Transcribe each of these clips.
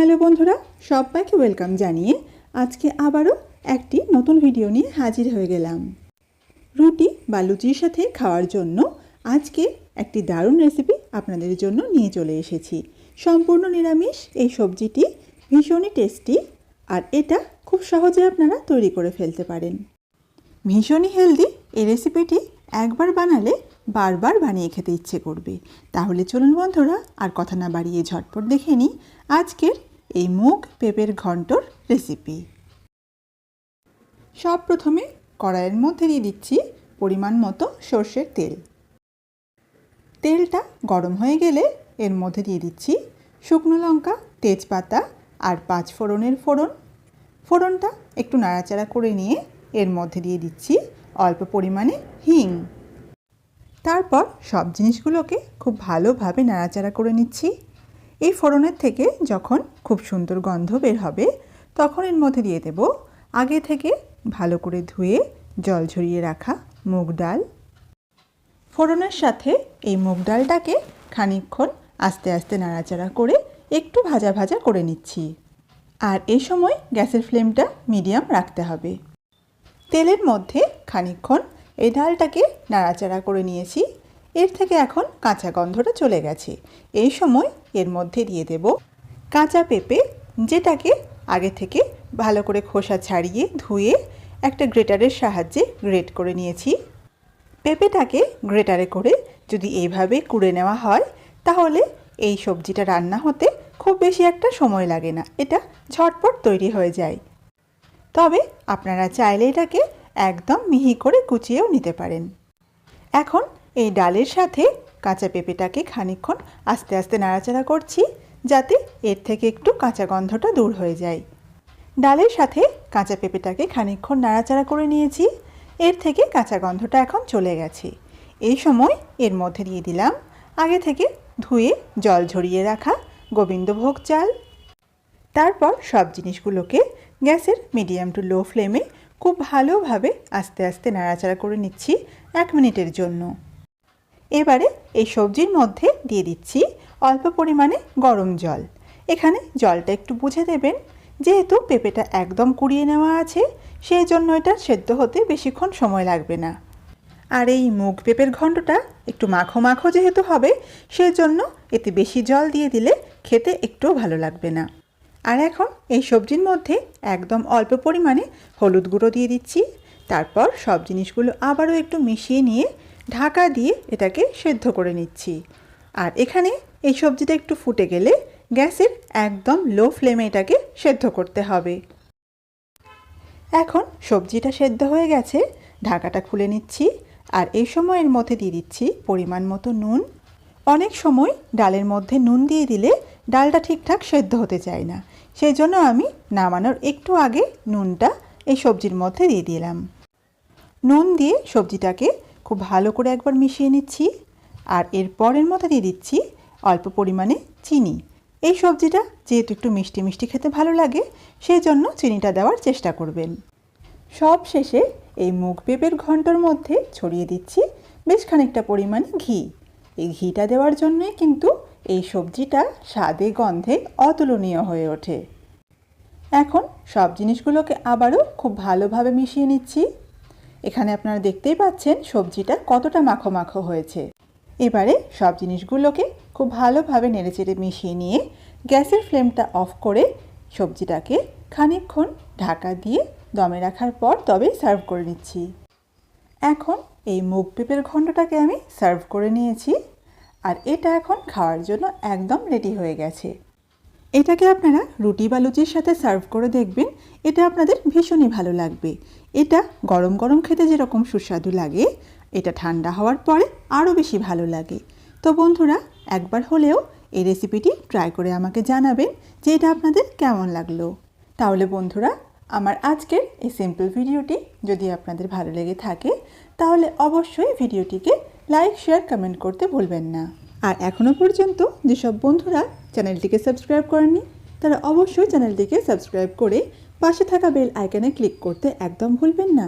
Hello বন্ধুরা, সবাইকে welcome জানিয়ে আজকে আবারও একটি নতুন ভিডিও নিয়ে হাজির হয়ে গেলাম। রুটি বা লুচির সাথে খাওয়ার জন্য আজকে একটি দারুণ রেসিপি আপনাদের জন্য নিয়ে চলে এসেছি। সম্পূর্ণ নিরামিষ, এই সবজিটি ভীষণই টেস্টি আর এটা খুব সহজে আপনারা তৈরি করে ফেলতে পারেন। ভীষণই হেলদি এই রেসিপিটি একবার বানালে বারবার বানিয়ে খেতে ইচ্ছে করবে। তাহলে চলুন বন্ধুরা, আর কথা না বাড়িয়ে ঝটপট দেখে নিই আজকের এই মুগ পেঁপের ঘন্টর রেসিপি সব প্রথমে কড়াইয়ের মধ্যে দিয়ে দিচ্ছি পরিমাণ মতো সর্ষের তেল। তেলটা গরম হয়ে গেলে এর মধ্যে দিয়ে দিচ্ছি শুকনো লঙ্কা, তেজপাতা আর পাঁচ ফোড়নের ফোড়ন। ফোড়নটা একটু নাড়াচাড়া করে নিয়ে এর মধ্যে দিয়ে দিচ্ছি অল্প পরিমাণে হিং। তারপর সব জিনিসগুলোকে খুব ভালোভাবে নাড়াচাড়া করে নিচ্ছি। এই ফোড়নের থেকে যখন খুব সুন্দর গন্ধ বের হবে, তখন এর মধ্যে দিয়ে দেব আগে থেকে ভালো করে ধুয়ে জল ঝরিয়ে রাখা মুগ ডাল। ফোড়নের সাথে এই মুগ ডালটাকে খানিকক্ষণ আস্তে আস্তে নাড়াচাড়া করে একটু ভাজা ভাজা করে নিচ্ছি। আর এই সময় গ্যাসের ফ্লেমটা মিডিয়াম রাখতে হবে। তেলের মধ্যে খানিকক্ষণ এই ডালটাকে নাড়াচাড়া করে নিয়েছি। এর থেকে এখন কাঁচা গন্ধটা চলে গেছে। এই সময় এর মধ্যে দিয়ে দেব কাঁচা পেঁপে, যেটাকে আগে থেকে ভালো করে খোসা ছাড়িয়ে ধুয়ে একটা গ্রেটারের সাহায্যে গ্রেট করে নিয়েছি। পেঁপেটাকে গ্রেটারে করে যদি এইভাবে কুড়ে নেওয়া হয়, তাহলে এই সবজিটা রান্না হতে খুব বেশি একটা সময় লাগে না। এটা ঝটপট তৈরি হয়ে যায়। তবে আপনারা চাইলে এটাকে একদম মিহি করে কুচিয়েও নিতে পারেন। এখন এই ডালের সাথে কাঁচা পেঁপেটাকে খানিকক্ষণ আস্তে আস্তে নাড়াচাড়া করছি, যাতে এর থেকে একটু কাঁচা গন্ধটা দূর হয়ে যায়। ডালের সাথে কাঁচা পেঁপেটাকে খানিকক্ষণ নাড়াচাড়া করে নিয়েছি, এর থেকে কাঁচা গন্ধটা এখন চলে গেছে। এই সময় এর মধ্যে দিয়ে দিলাম আগে থেকে ধুয়ে জল ঝরিয়ে রাখা গোবিন্দভোগ চাল। তারপর সব জিনিসগুলোকে গ্যাসের মিডিয়াম টু লো ফ্লেমে খুব ভালোভাবে আস্তে আস্তে নাড়াচাড়া করে নিচ্ছি এক মিনিটের জন্য। এবারে এই সবজির মধ্যে দিয়ে দিচ্ছি অল্প পরিমাণে গরম জল। এখানে জলটা একটু বুঝে দেবেন। যেহেতু পেঁপেটা একদম কুড়িয়ে নেওয়া আছে, সেই জন্য এটা সেদ্ধ হতে বেশিক্ষণ সময় লাগবে না। আর এই মুগ পেঁপের ঘণ্টটা একটু মাখো মাখো যেহেতু হবে, সেই জন্য এতে বেশি জল দিয়ে দিলে খেতে একটুও ভালো লাগবে না। আর এখন এই সবজির মধ্যে একদম অল্প পরিমাণে হলুদ গুঁড়ো দিয়ে দিচ্ছি। তারপর সব জিনিসগুলো আবারও একটু মিশিয়ে নিয়ে ঢাকা দিয়ে এটাকে সেদ্ধ করে নিচ্ছি। আর এখানে এই সবজিটা একটু ফুটে গেলে গ্যাসের একদম লো ফ্লেমে এটাকে সেদ্ধ করতে হবে। এখন সবজিটা সেদ্ধ হয়ে গেছে, ঢাকাটা খুলে নিচ্ছি। আর এই সময়ের মধ্যে দিয়ে দিচ্ছি পরিমাণ মতো নুন। অনেক সময় ডালের মধ্যে নুন দিয়ে দিলে ডালটা ঠিকঠাক সেদ্ধ হতে চায় না। সেই জন্য আমি নামানোর একটু আগে নুনটা এই সবজির মধ্যে দিয়ে দিলাম। নুন দিয়ে সবজিটাকে খুব ভালো করে একবার মিশিয়ে নিচ্ছি আর এর মধ্যে দিয়ে দিচ্ছি অল্প পরিমাণে চিনি। এই সবজিটা যেহেতু একটু মিষ্টি মিষ্টি খেতে ভালো লাগে, সেই জন্য চিনিটা দেওয়ার চেষ্টা করবেন। সব শেষে এই মুখ পেঁপের ঘন্টর মধ্যে ছড়িয়ে দিচ্ছি বেশ খানিকটা পরিমাণে ঘি। এই ঘিটা দেওয়ার জন্যই কিন্তু এই সবজিটা স্বাদে গন্ধে অতুলনীয় হয়ে ওঠে। এখন সব জিনিসগুলোকে আবারও খুব ভালোভাবে মিশিয়ে নিচ্ছি। এখানে আপনারা দেখতেই পাচ্ছেন সবজিটা কতটা মাখো মাখো হয়েছে। এবারে সব জিনিসগুলোকে খুব ভালোভাবে নেড়েচেড়ে মিশিয়ে নিয়ে গ্যাসের ফ্লেমটা অফ করে সবজিটাকে খানিকক্ষণ ঢাকা দিয়ে দমে রাখার পর তবে সার্ভ করে নিচ্ছি। এখন এই মুগ পেঁপের ঘণ্টটাকে আমি সার্ভ করে নিয়েছি। আর এটা এখন খাওয়ার জন্য একদম রেডি হয়ে গেছে। এটাকে আপনারা রুটি বা লুচির সাথে সার্ভ করে দেখবেন, এটা আপনাদের ভীষণই ভালো লাগবে। এটা গরম গরম খেতে যেরকম সুস্বাদু লাগে, এটা ঠান্ডা হওয়ার পরে আরও বেশি ভালো লাগে। তো বন্ধুরা, একবার হলেও এই রেসিপিটি ট্রাই করে আমাকে জানাবেন যে এটা আপনাদের কেমন লাগল। তাহলে বন্ধুরা, আমার আজকের এই সিম্পল ভিডিওটি যদি আপনাদের ভালো লেগে থাকে, তাহলে অবশ্যই ভিডিওটিকে লাইক শেয়ার কমেন্ট করতে ভুলবেন না। আর এখনও পর্যন্ত যেসব বন্ধুরা চ্যানেলটিকে সাবস্ক্রাইব করেননি, তারা অবশ্যই চ্যানেলটিকে সাবস্ক্রাইব করে পাশে থাকা বেল আইকনে ক্লিক করতে একদম ভুলবেন না।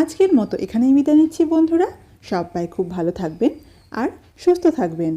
আজকের মতো এখানেই বিদায় নিচ্ছি বন্ধুরা। সবাই খুব ভালো থাকবেন আর সুস্থ থাকবেন।